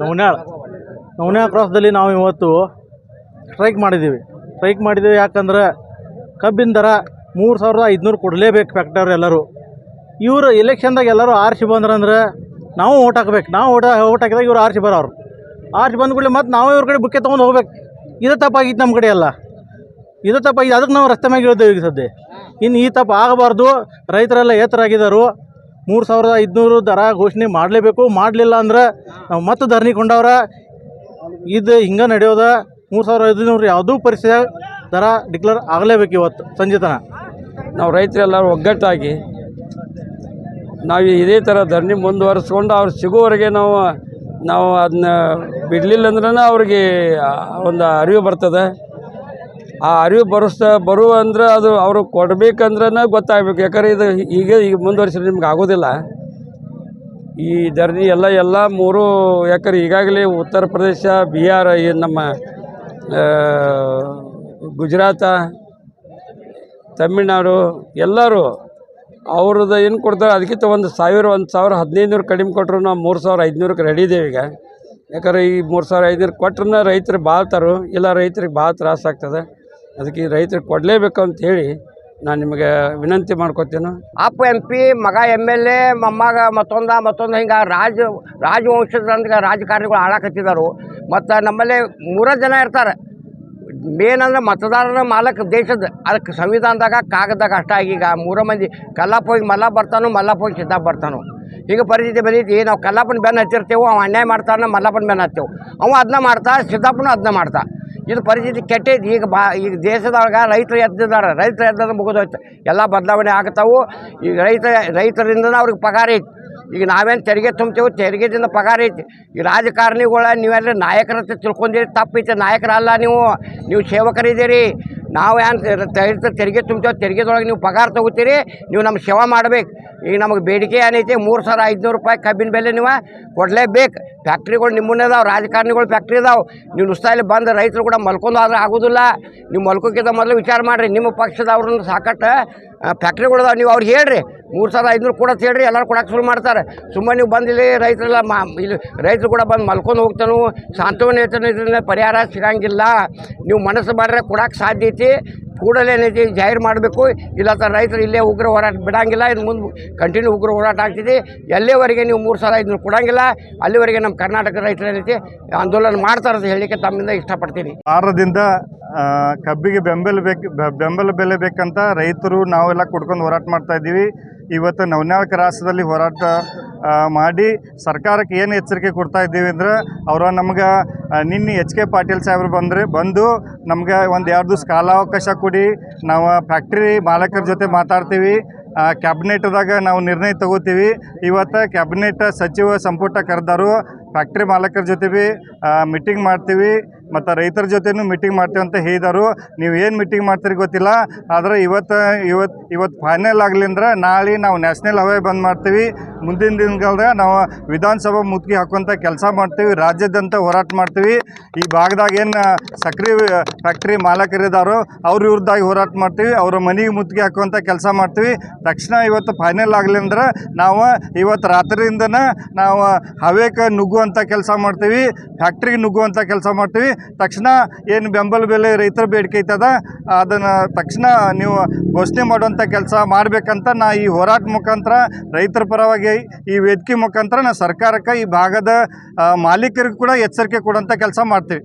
ನವನ್ಯಾಳ ನವನ್ಯಾಳ ಕ್ರಾಸ್ದಲ್ಲಿ ನಾವು ಇವತ್ತು ಸ್ಟ್ರೈಕ್ ಮಾಡಿದ್ದೀವಿ. ಸ್ಟ್ರೈಕ್ ಮಾಡಿದ್ದೀವಿ ಯಾಕಂದ್ರೆ ಕಬ್ಬಿನ ದರ ಮೂರು ಸಾವಿರದ ಐದುನೂರು ಕೊಡಲೇಬೇಕು ಫ್ಯಾಕ್ಟರ್ ಎಲ್ಲರೂ. ಇವರು ಎಲೆಕ್ಷನ್ದಾಗ ಎಲ್ಲರೂ ಆರಿಸಿ ಬಂದ್ರಂದ್ರೆ ನಾವು ಓಟ್ ಹಾಕ್ಬೇಕು. ನಾವು ಓಟ ಓಟ್ ಹಾಕಿದಾಗ ಇವರು ಆರ್ಸಿ ಬರೋರು. ಆರ್ಸಿ ಬಂದ ಕೂಡಲೇ ಮತ್ತು ನಾವು ಇವ್ರ ಕಡೆ ಬುಕ್ಕೆ ತೊಗೊಂಡು ಹೋಗ್ಬೇಕು. ಇದು ತಪ್ಪಾಗಿತ್ತು ನಮ್ಮ ಕಡೆ ಎಲ್ಲ. ಇದು ತಪ್ಪಾಗಿ ಅದಕ್ಕೆ ನಾವು ರಸ್ತೆ ಮ್ಯಾಗೆ ಇಳಿದೇವೆ ಈಗ ಸದ್ಯ. ಇನ್ನು ಈ ತಪ್ಪು ಆಗಬಾರ್ದು. ರೈತರೆಲ್ಲ ಏತರಾಗಿದ್ದಾರು ಮೂರು ಸಾವಿರದ ಐದುನೂರು ದರ ಘೋಷಣೆ ಮಾಡಲೇಬೇಕು. ಮಾಡಲಿಲ್ಲ ಅಂದ್ರೆ ನಾವು ಮತ್ತೆ ಧರಣಿ ಕೊಂಡವ್ರ. ಇದು ಹಿಂಗೆ ನಡೆಯೋದ. ಮೂರು ಸಾವಿರದ ಐದುನೂರು ಯಾವುದೂ ಪರಿಸ್ಥಿತಿ ದರ ಡಿಕ್ಲೇರ್ ಆಗಲೇಬೇಕು ಇವತ್ತು ಸಂಜೆ ನಾವು ರೈತರೆಲ್ಲರೂ ಒಗ್ಗಟ್ಟಾಗಿ ನಾವು ಇದೇ ಥರ ಧರಣಿ ಮುಂದುವರಿಸ್ಕೊಂಡು ಅವ್ರು ಸಿಗೋವರೆಗೆ ನಾವು ನಾವು ಅದನ್ನ ಬಿಡಲಿಲ್ಲ ಅಂದ್ರೆ ಅವ್ರಿಗೆ ಒಂದು ಅರಿವು ಬರ್ತದೆ. ಆ ಅರಿವು ಬರೋಸ್ತ, ಬರುವ ಅಂದ್ರೆ ಅದು ಅವರು ಕೊಡ್ಬೇಕಂದ್ರೆ ಗೊತ್ತಾಗಬೇಕು. ಯಾಕಂದ್ರೆ ಇದು ಈಗ ಈಗ ಮುಂದುವರಿಸಿದ್ರೆ ನಿಮ್ಗೆ ಆಗೋದಿಲ್ಲ. ಈ ಜರ್ನಿ ಎಲ್ಲ ಎಲ್ಲ ಮೂರು ಯಾಕಂದ್ರೆ ಈಗಾಗಲೇ ಉತ್ತರ ಪ್ರದೇಶ, ಬಿಹಾರ, ಈ ನಮ್ಮ ಗುಜರಾತ, ತಮಿಳ್ನಾಡು ಎಲ್ಲರೂ ಅವ್ರದ್ದು ಏನು ಕೊಡ್ತಾರೆ, ಅದಕ್ಕಿಂತ ಒಂದು ಸಾವಿರ ಒಂದು ಸಾವಿರ ಹದಿನೈದುನೂರು ಕಡಿಮೆ ಕೊಟ್ಟರು ನಾವು ಮೂರು ಸಾವಿರ ಐದುನೂರಕ್ಕೆ ರೆಡಿ ಇದ್ದೇವೆ ಈಗ. ಯಾಕಂದ್ರೆ ಈ ಮೂರು ಸಾವಿರ ಐದುನೂರು ಕೊಟ್ರೆ ರೈತರು ಬಾಳ್ತಾರು, ಇಲ್ಲ ರೈತರಿಗೆ ಭಾಳ ತ್ರಾಸ ಆಗ್ತದೆ. ಅದಕ್ಕೆ ರೈತರಿಗೆ ಕೊಡಲೇಬೇಕು ಅಂತ ಹೇಳಿ ನಾನು ನಿಮಗೆ ವಿನಂತಿ ಮಾಡ್ಕೊತೀನಿ. ಅಪ್ಪ ಎಂ ಪಿ, ಮಗ ಎಂ ಎಲ್ ಎ, ಮೊಮ್ಮಗ ಮತ್ತೊಂದ, ಮತ್ತೊಂದು ಹಿಂಗೆ ರಾಜ ರಾಜವಂಶದಂದ್ರೆ ರಾಜಕಾರಣಿಗಳು ಹಾಳಾಕತ್ತಿದ್ದಾರೆ. ಮತ್ತು ನಮ್ಮಲ್ಲಿ ಮೂರ ಜನ ಇರ್ತಾರೆ. ಮೇನ್ ಅಂದ್ರೆ ಮತದಾರರ ಮಾಲಕ ದೇಶದ, ಅದಕ್ಕೆ ಸಂವಿಧಾನದಾಗ ಕಾಗದಾಗ ಅಷ್ಟಾಗಿ ಈಗ ಮೂರ ಮಂದಿ ಕಲ್ಲಪ್ಪ ಹೋಗಿ ಮಲ್ಲ ಬರ್ತಾನೋ ಮಲ್ಲಪ್ಪ ಹೋಗಿ ಸಿದ್ಧ ಬರ್ತಾನೋ. ಈಗ ಪರಿಸ್ಥಿತಿ ಬಂದೈತಿ ನಾವು ಕಲ್ಲಪ್ಪನ ಬೆನ್ನ ಹಚ್ಚಿರ್ತೇವೆ, ಅವ ಅನ್ಯಾಯ ಮಾಡ್ತಾನೆ ಮಲ್ಲಪ್ಪನ ಬೆನ್ನು ಹತ್ತೇವೆ ಅವ ಅದನ್ನ ಮಾಡ್ತಾ, ಸಿದ್ದಪ್ಪನೂ ಅದನ್ನ ಮಾಡ್ತಾ. ಇದು ಪರಿಸ್ಥಿತಿ ಕೆಟ್ಟೈತಿ. ಈಗ ಬಾ, ಈಗ ದೇಶದೊಳಗೆ ರೈತರು ಎದ್ದಿದ್ದಾರೆ. ರೈತರು ಎದ್ದದ ಮುಗಿದೋಯ್ತು. ಎಲ್ಲ ಬದಲಾವಣೆ ಆಗ್ತಾವು. ಈಗ ರೈತ ರೈತರಿಂದ ಅವ್ರಿಗೆ ಪಗಾರ ಐತಿ. ಈಗ ನಾವೇನು ತೆರಿಗೆ ತುಂಬ್ತೇವೆ ತೆರಿಗೆದಿಂದ ಪಗಾರ ಐತಿ. ಈ ರಾಜಕಾರಣಿಗಳ ನೀವೆಲ್ಲ ನಾಯಕರ ಅಂತ ತಿಳ್ಕೊಂಡಿರಿ. ತಪ್ಪೈತೆ. ನಾಯಕರಲ್ಲ ನೀವು. ನೀವು ಸೇವಕರಿದ್ದೀರಿ. ನಾವು ಏನು ತೆರಿಗೆ ತುಂಬ್ತೇವೆ ತೆರಿಗೆದೊಳಗೆ ನೀವು ಪಗಾರ ತಗೋತೀರಿ. ನೀವು ನಮ್ಮ ಸೇವಾ ಮಾಡ್ಬೇಕು. ಈಗ ನಮಗೆ ಬೇಡಿಕೆ ಏನೈತಿ? ಮೂರು ಸಾವಿರ ಐದುನೂರು ರೂಪಾಯಿ ಕಬ್ಬಿನ ಬೆಲೆ ನೀವು ಕೊಡಲೇಬೇಕು. ಫ್ಯಾಕ್ಟ್ರಿಗಳು ನಿಮ್ಮನ್ನೇ ಅದಾವೆ, ರಾಜಕಾರಣಿಗಳು ಫ್ಯಾಕ್ಟ್ರಿ ಇದಾವೆ ನೀವು ನುಸ್ತಾಯಲ್ಲಿ ಬಂದು ರೈತರು ಕೂಡ ಮಲ್ಕೊಂಡು ಆದ್ರೆ ಆಗೋದಿಲ್ಲ. ನೀವು ಮಲ್ಕೋಕ್ಕಿಂತ ಮೊದಲು ವಿಚಾರ ಮಾಡಿರಿ. ನಿಮ್ಮ ಪಕ್ಷದವ್ರನ್ನ ಸಾಕಟ್ಟು ಫ್ಯಾಕ್ಟ್ರಿಗಳು ಅದಾವೆ. ನೀವು ಅವ್ರು ಹೇಳ್ರಿ. ಮೂರು ಸಾವಿರ ಐದುನೂರು ಕೂಡ ಹೇಳ್ರಿ ಎಲ್ಲರೂ ಕೊಡೋಕೆ ಶುರು ಮಾಡ್ತಾರೆ. ಸುಮ್ಮನೆ ನೀವು ಬಂದಿಲ್ಲಿ ರೈತರೆಲ್ಲ ಮಾ, ಇಲ್ಲಿ ರೈತರು ಕೂಡ ಬಂದು ಮಲ್ಕೊಂಡು ಹೋಗ್ತಾನು, ಸಾಂತ್ವನ ಹೇಳ್ತಾನೆ ಇದರಿಂದ ಪರಿಹಾರ ಸಿಗಂಗಿಲ್ಲ. ನೀವು ಮನಸ್ಸು ಮಾಡ್ರೆ ಕೊಡಕ್ಕೆ ಸಾಧ್ಯ ಐತಿ. ಕೂಡಲೇ ನೀತಿ ಜಾಹೀರು ಮಾಡಬೇಕು. ಇಲ್ಲ ರೈತರು ಇಲ್ಲೇ ಉಗ್ರ ಹೋರಾಟ ಬಿಡಂಗಿಲ್ಲ. ಇದು ಮುಂದೆ ಕಂಟಿನ್ಯೂ ಉಗ್ರ ಹೋರಾಟ ಆಗ್ತಿದೆ. ಎಲ್ಲಿವರೆಗೆ ನೀವು ಮೂರು ಸಲ ಇದನ್ನು ಕೊಡೋಂಗಿಲ್ಲ. ಅಲ್ಲಿವರೆಗೆ ನಮ್ಮ ಕರ್ನಾಟಕ ರೈತರ ಏನೈತಿ ಆಂದೋಲನ ಮಾಡ್ತಾರೆ ಅಂತ ಹೇಳಲಿಕ್ಕೆ ತಮ್ಮಿಂದ ಇಷ್ಟಪಡ್ತೀನಿ. ಭಾರತದಿಂದ ಕಬ್ಬಿಗೆ ಬೆಂಬಲ ಬೇಕು ಬೆಂಬಲ ಬೆಲೆ ಬೇಕಂತ ರೈತರು ನಾವೆಲ್ಲ ಕೊಡ್ಕೊಂಡು ಹೋರಾಟ ಮಾಡ್ತಾ ಇದ್ದೀವಿ. ಇವತ್ತು ನವನ್ಯಾಳ ರಾಷ್ಟ್ರದಲ್ಲಿ ಹೋರಾಟ ಮಾಡಿ ಸರ್ಕಾರಕ್ಕೆ ಏನು ಎಚ್ಚರಿಕೆ ಕೊಡ್ತಾ ಇದ್ದೀವಿ ಅಂದ್ರೆ ಅವರು ನಮ್ಗೆ ನಿನ್ನೆ ಎಚ್ ಕೆ ಪಾಟೀಲ್ ಸಾಹೇಬ್ರು ಬಂದರೆ, ಬಂದು ನಮ್ಗೆ ಒಂದು ಎರಡು ದಿವ್ಸ ಕಾಲಾವಕಾಶ ಕೊಡಿ, ನಾವು ಫ್ಯಾಕ್ಟ್ರಿ ಮಾಲಕರ ಜೊತೆ ಮಾತಾಡ್ತೀವಿ ಕ್ಯಾಬಿನೆಟ್ದಾಗ ನಾವು ನಿರ್ಣಯ ತಗೋತೀವಿ. ಇವತ್ತು ಕ್ಯಾಬಿನೆಟ್ ಸಚಿವ ಸಂಪುಟ ಕರೆದರು ಫ್ಯಾಕ್ಟ್ರಿ ಮಾಲಕರ ಜೊತೆ ಭೀ ಮೀಟಿಂಗ್ ಮಾಡ್ತೀವಿ. ಮತ್ತು ರೈತರ ಜೊತೆನೂ ಮೀಟಿಂಗ್ ಮಾಡ್ತೀವಿ ಅಂತ ಹೇಳಿದರು. ನೀವು ಏನು ಮೀಟಿಂಗ್ ಮಾಡ್ತೀರಿ ಗೊತ್ತಿಲ್ಲ. ಆದರೆ ಇವತ್ತು ಇವತ್ತು ಇವತ್ತು ಫೈನಲ್ ಆಗಲಿಂದ್ರೆ ನಾಳೆ ನಾವು ನ್ಯಾಷನಲ್ ಹವೇ ಬಂದ್ ಮಾಡ್ತೀವಿ. ಮುಂದಿನ ದಿನಗಳದಾಗ ನಾವು ವಿಧಾನಸಭಾ ಮುತ್ತಿಗೆ ಹಾಕುವಂಥ ಕೆಲಸ ಮಾಡ್ತೀವಿ. ರಾಜ್ಯದಂತ ಹೋರಾಟ ಮಾಡ್ತೀವಿ. ಈ ಭಾಗದಾಗ ಏನು ಸಕ್ರೆ ಫ್ಯಾಕ್ಟ್ರಿ ಮಾಲಕರಿದ್ದಾರೋ ಅವ್ರ ವಿರುದ್ಧವಾಗಿ ಹೋರಾಟ ಮಾಡ್ತೀವಿ. ಅವರ ಮನೆಗೆ ಮುತ್ತಿಗೆ ಹಾಕುವಂಥ ಕೆಲಸ ಮಾಡ್ತೀವಿ. ತಕ್ಷಣ ಇವತ್ತು ಫೈನಲ್ ಆಗಲಿ ಅಂದ್ರೆ ನಾವು, ಇವತ್ತು ರಾತ್ರಿಯಿಂದನ ನಾವು ಹವೇಕ್ಕೆ ನುಗ್ಗುವಂಥ ಕೆಲಸ ಮಾಡ್ತೀವಿ ಫ್ಯಾಕ್ಟ್ರಿಗೆ ನುಗ್ಗುವಂಥ ಕೆಲಸ ಮಾಡ್ತೀವಿ. ತಕ್ಷಣ ಏನು ಬೆಂಬಲ ಬೆಲೆ ರೈತರ ಬೇಡಿಕೆ ಐತದ, ಅದನ್ನು ತಕ್ಷಣ ನೀವು ಘೋಷಣೆ ಮಾಡುವಂಥ ಕೆಲಸ ಮಾಡಬೇಕಂತ ನಾ ಈ ಹೋರಾಟ ಮುಖಾಂತರ ರೈತರ ಪರವಾಗಿ ಈ ವೇದಿಕೆ ಮುಖಾಂತರ ನಾ ಸರ್ಕಾರಕ್ಕೆ ಈ ಭಾಗದ ಮಾಲೀಕರಿಗೂ ಕೂಡ ಎಚ್ಚರಿಕೆ ಕೊಡುವಂಥ ಕೆಲಸ ಮಾಡ್ತೀವಿ.